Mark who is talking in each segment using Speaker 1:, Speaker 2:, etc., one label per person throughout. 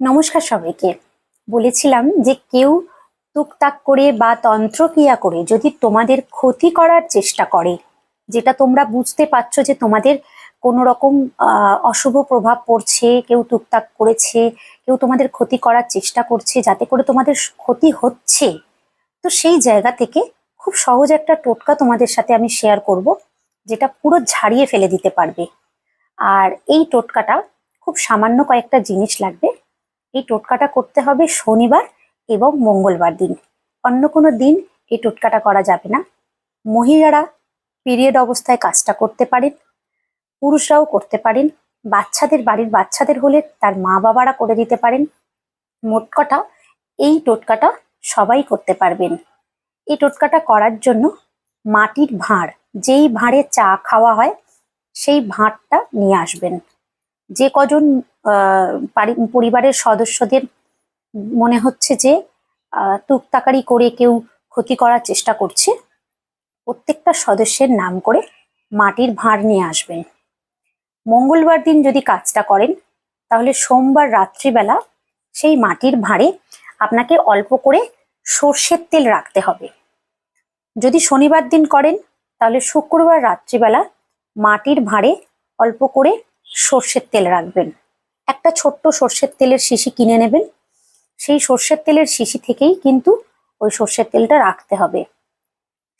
Speaker 1: নমস্কার সবাইকে। বলেছিলাম যে কেউ টুকটাক করে বা তন্ত্রক্রিয়া করে যদি তোমাদের ক্ষতি করার চেষ্টা করে, যেটা তোমরা বুঝতে পারছ যে তোমাদের কোনো রকম অশুভ প্রভাব পড়ছে, কেউ টুকটাক করেছে, কেউ তোমাদের ক্ষতি করার চেষ্টা করছে যাতে করে তোমাদের ক্ষতি হচ্ছে, তো সেই জায়গা থেকে খুব সহজ একটা টোটকা তোমাদের সাথে আমি শেয়ার করব, যেটা পুরো ঝাড়িয়ে ফেলে দিতে পারবে। আর এই টোটকাটা খুব সামান্য কয়েকটা জিনিস লাগবে এই টোটকাটা করতে হবে শনিবার এবং মঙ্গলবার দিন। অন্য কোনো দিন এই টোটকাটা করা যাবে না। মহিলারা পিরিয়ড অবস্থায় কাজটা করতে পারেন, পুরুষরাও করতে পারেন, বাচ্চাদের বাড়ির বাচ্চাদের হলে তার মা বাবারা করে দিতে পারেন। মোট কথা, এই টোটকাটা সবাই করতে পারবেন। এই টোটকাটা করার জন্য মাটির ভাঁড়, যেই ভাঁড়ে চা খাওয়া হয়, সেই ভাঁড়টা নিয়ে আসবেন। যে কজন পরিবারের সদস্যদের মনে হচ্ছে যে টুকটাকারি করে কেউ ক্ষতি করার চেষ্টা করছে, প্রত্যেকটা সদস্যের নাম করে মাটির ভাঁড় নিয়ে আসবেন। মঙ্গলবার দিন যদি কাজটা করেন, তাহলে সোমবার রাত্রিবেলা সেই মাটির ভাঁড়ে আপনাকে অল্প করে সর্ষের তেল রাখতে হবে। যদি শনিবার দিন করেন, তাহলে শুক্রবার রাত্রিবেলা মাটির ভাঁড়ে অল্প করে সর্ষের তেল রাখবেন। একটা ছোট্ট সর্ষের তেলের শিশি কিনে নেবেন। সেই সর্ষের তেলের শিশি থেকেই কিন্তু ওই সর্ষের তেলটা রাখতে হবে।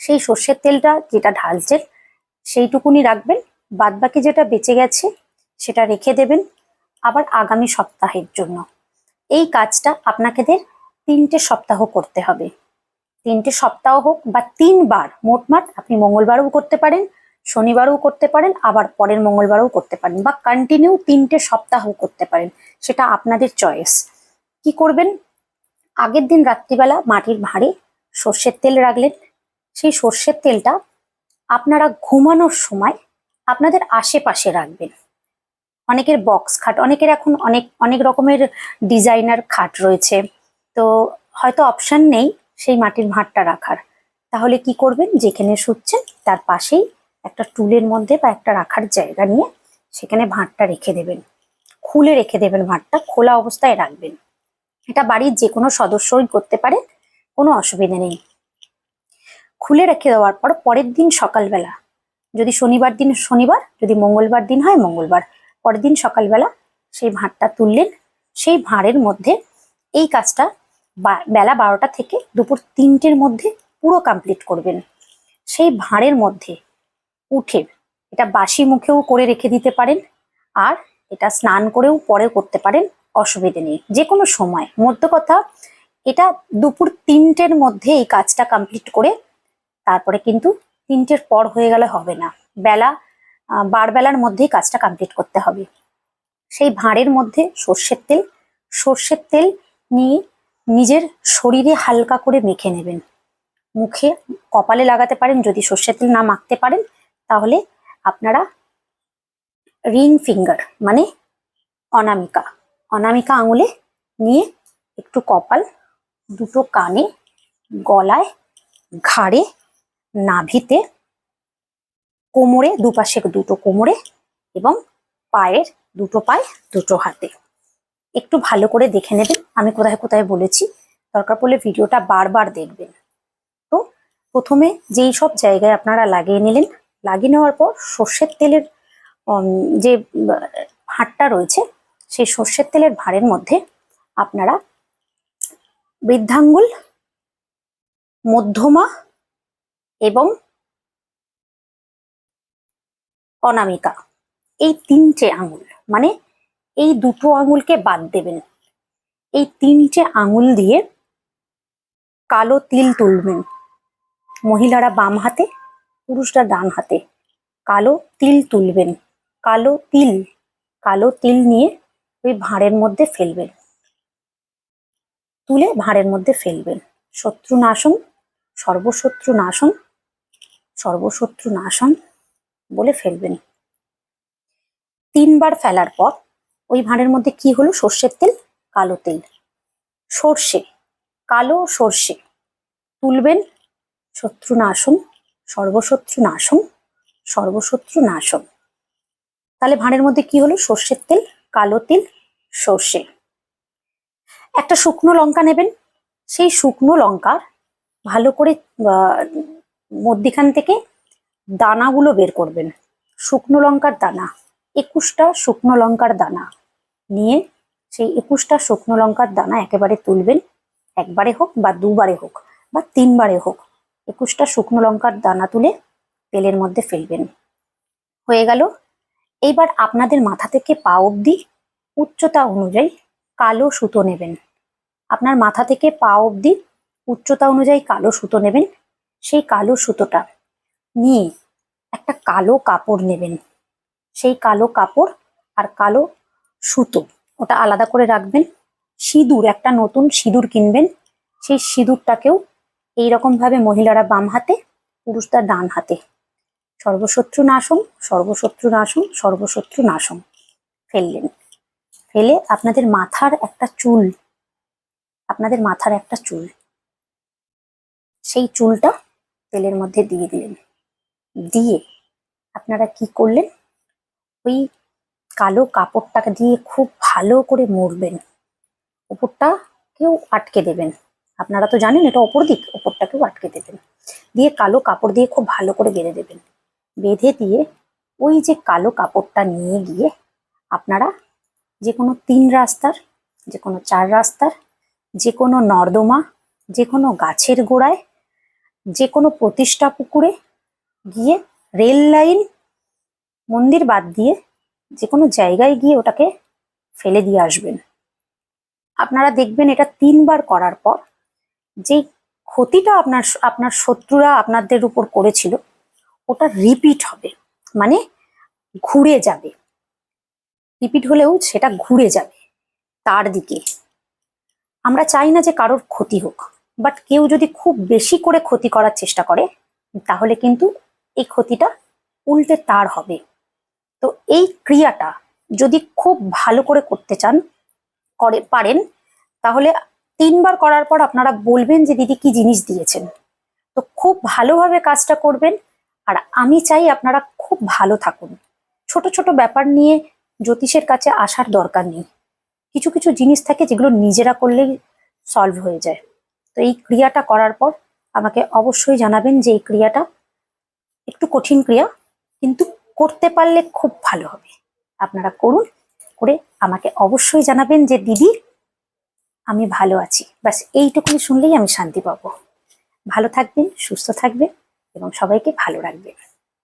Speaker 1: সেই সর্ষের তেলটা যেটা ঢালছেন, সেইটুকুনি রাখবেন। বাদবাকি যেটা বেঁচে গেছে, সেটা রেখে দেবেন আবার আগামী সপ্তাহের জন্য। এই কাজটা আপনাকেদের তিনটে সপ্তাহ করতে হবে। তিনটে সপ্তাহ হোক বা তিনবার, মোটমাট আপনি মঙ্গলবারও করতে পারেন শনিবারও করতে পারেন, আবার পরের মঙ্গলবারও করতে পারেন বা কন্টিনিউ তিনটে সপ্তাহ করতে পারেন, সেটা আপনাদের চয়েস কি করবেন? আগের দিন রাত্রিবেলা মাটির ভাঁড়ে সর্ষের তেল রাখলেন, সেই সর্ষের তেলটা আপনারা ঘুমানোর সময় আপনাদের আশেপাশে রাখবেন। অনেকের বক্স খাট, অনেকের এখন অনেক অনেক রকমের ডিজাইনার খাট রয়েছে, তো হয়তো অপশান নেই সেই মাটির ভাঁড়টা রাখার। তাহলে কি করবেন? যেখানে শুচ্ছেন, তার পাশেই একটা টুলের মধ্যে বা একটা রাখার জায়গা নিয়ে সেখানে ভাঁড়টা রেখে দেবেন। খুলে রেখে দেবেন ভাঁড়টা, খোলা অবস্থায় রাখবেন। এটা বাড়ির যে কোনো সদস্যই করতে পারে, কোনো অসুবিধা নেই। খুলে রেখে দেওয়ার পর পরের দিন সকালবেলা, যদি শনিবার দিন শনিবার, যদি মঙ্গলবার দিন হয় মঙ্গলবার, পরের দিন সকালবেলা সেই ভাঁড়টা তুললেন, সেই ভাঁড়ের মধ্যে এই কাজটা বেলা বারোটা থেকে দুপুর তিনটের মধ্যে পুরো কমপ্লিট করবেন। সেই ভাঁড়ের মধ্যে উঠে। এটা বাসি মুখেও করে রেখে দিতে পারেন আর এটা স্নান করেও পরে করতে পারেন, অসুবিধে নেই। যে কোনো সময়। মধ্য কথা, এটা দুপুর তিনটের মধ্যে এই কাজটা কমপ্লিট করে তারপরে কিন্তু তিনটের পর হয়ে গেলে হবে না। বেলা বারবেলার মধ্যেই কাজটা কমপ্লিট করতে হবে। সেই ভাঁড়ের মধ্যে সর্ষের তেল সর্ষের তেল নিয়ে নিজের শরীরে হালকা করে মেখে নেবেন। মুখে কপালে লাগাতে পারেন, যদি সর্ষের তেল না মাখতে পারেন তাহলে আপনারা রিং ফিঙ্গার মানে অনামিকা অনামিকা আঙুলে নিয়ে একটু কপাল দুটো কানে গলায় ঘাড়ে নাভিতে কোমরে দুপাশে দুটো কোমরে এবং পায়ের দুটো পায়ে দুটো হাতে। একটু ভালো করে দেখে নেবেন, আমি কোথায় কোথায় বলেছি, দরকার পড়লে ভিডিওটা বারবার দেখবেন। তো প্রথমে যেই সব জায়গায় আপনারা লাগিয়ে নিলেন লাগিয়ে নেওয়ার পর সর্ষের তেলের যে ভাঁড়টা রয়েছে, সেই সর্ষের তেলের ভাঁড়ের মধ্যে আপনারা বৃদ্ধাঙ্গুল, মধ্যমা এবং অনামিকা, এই তিনটে আঙুল মানে এই দুটো আঙুলকে বাদ দেবেন। এই তিনটে আঙুল দিয়ে কালো তিল তুলবেন। মহিলারা বাম হাতে পুরুষরা ডান হাতে। কালো তিল তুলবেন। কালো তিল কালো তিল নিয়ে ওই ভাঁড়ের মধ্যে ফেলবেন। তুলে ভাঁড়ের মধ্যে ফেলবেন। শত্রু নাশন, সর্বশত্রু নাশন সর্বশত্রু নাশন বলে ফেলবেন। তিনবার ফেলার পর ওই ভাঁড়ের মধ্যে কি হলো? সর্ষের তেল, কালো তেল। সর্ষে, কালো সর্ষে। তুলবেন, শত্রু নাশন সর্বশত্রু নাশন সর্বশত্রু নাশন তাহলে ভাঁড়ের মধ্যে কি হলো? সর্ষের তেল, কালো তিল, সর্ষে। একটা শুকনো লঙ্কা নেবেন। সেই শুকনো লঙ্কার ভালো করে মধ্যিখান থেকে দানাগুলো বের করবেন। শুকনো লঙ্কার দানা, একুশটা শুকনো লঙ্কার দানা নিয়ে সেই একুশটা শুকনো লঙ্কার দানা একেবারে তুলবেন। একবারে হোক বা দুবারে হোক বা তিনবারে হোক। একুশটা শুকনো লঙ্কার দানা তুলে তেলের মধ্যে ফেলবেন। হয়ে গেল। এইবার আপনাদের মাথা থেকে পা অবধি উচ্চতা অনুযায়ী কালো সুতো নেবেন। আপনার মাথা থেকে পা অবধি উচ্চতা অনুযায়ী কালো সুতো নেবেন। সেই কালো সুতোটা নিয়ে একটা কালো কাপড় নেবেন। সেই কালো কাপড় আর কালো সুতো ওটা আলাদা করে রাখবেন। সিঁদুর, একটা নতুন সিঁদুর কিনবেন। সেই সিঁদুরটাকেও এইরকম ভাবে মহিলারা বাম হাতে, পুরুষরা ডান হাতে। সর্বশত্রু নাশম সর্বশত্রু নাশম সর্বশত্রু নাশম ফেললেন। ফেলে আপনাদের মাথার একটা চুল। আপনাদের মাথার একটা চুল। সেই চুলটা তেলের মধ্যে দিয়ে দিলেন। দিয়ে আপনারা কি করলেন? ওই কালো কাপড়টাকে দিয়ে খুব ভালো করে মুড়বেন। ওপরটা কেউ আটকে দেবেন। আপনারা তো জানেন এটা ওপর দিক, ওপরটাকেও আটকে দেবেন। দিয়ে কালো কাপড় দিয়ে খুব ভালো করে বেঁধে দেবেন। বেঁধে দিয়ে ওই যে কালো কাপড়টা নিয়ে গিয়ে আপনারা যে কোনো তিন রাস্তার, যে কোনো চার রাস্তার, যে কোনো নর্দমা, যে কোনো গাছের গোড়ায়, যে কোনো প্রতিষ্ঠা পুকুরে গিয়ে রেল লাইন, মন্দির বাদ দিয়ে যে কোনো জায়গায় গিয়ে ওটাকে ফেলে দিয়ে আসবেন। আপনারা দেখবেন এটা তিনবার করার পর যে ক্ষতিটা আপনার আপনার শত্রুরা আপনাদের উপর করেছিল, ওটা রিপিট হবে। মানে ঘুরে যাবে। রিপিট হলেও সেটা ঘুরে যাবে তার দিকে। আমরা চাই না যে কারোর ক্ষতি হোক বাট কেউ যদি খুব বেশি করে ক্ষতি করার চেষ্টা করে, তাহলে কিন্তু এই ক্ষতিটা উল্টে তার হবে। তো এই ক্রিয়াটা যদি খুব ভালো করে করতে চান, করে, পারেন, তাহলে তিনবার করার পর আপনারা বলবেন যে দিদি কি জিনিস দিয়েছেন। তো খুব ভালোভাবে কাজটা করবেন আর আমি চাই আপনারা খুব ভালো থাকুন। ছোট ছোট ব্যাপার নিয়ে জ্যোতিষের কাছে আসার দরকার নেই। কিছু কিছু জিনিস থাকে যেগুলো নিজেরা করলেই সলভ হয়ে যায়। তো এই ক্রিয়াটা করার পর আমাকে অবশ্যই জানাবেন যে এই ক্রিয়াটা একটু কঠিন ক্রিয়া, কিন্তু করতে পারলে খুব ভালো হবে। আপনারা করুন, করে আমাকে অবশ্যই জানাবেন যে দিদি আমি ভালো আছি। ব্যাস, এইটুকুনি শুনলেই আমি শান্তি পাবো। ভালো থাকবেন, সুস্থ থাকবেন এবং সবাইকে ভালো রাখবেন।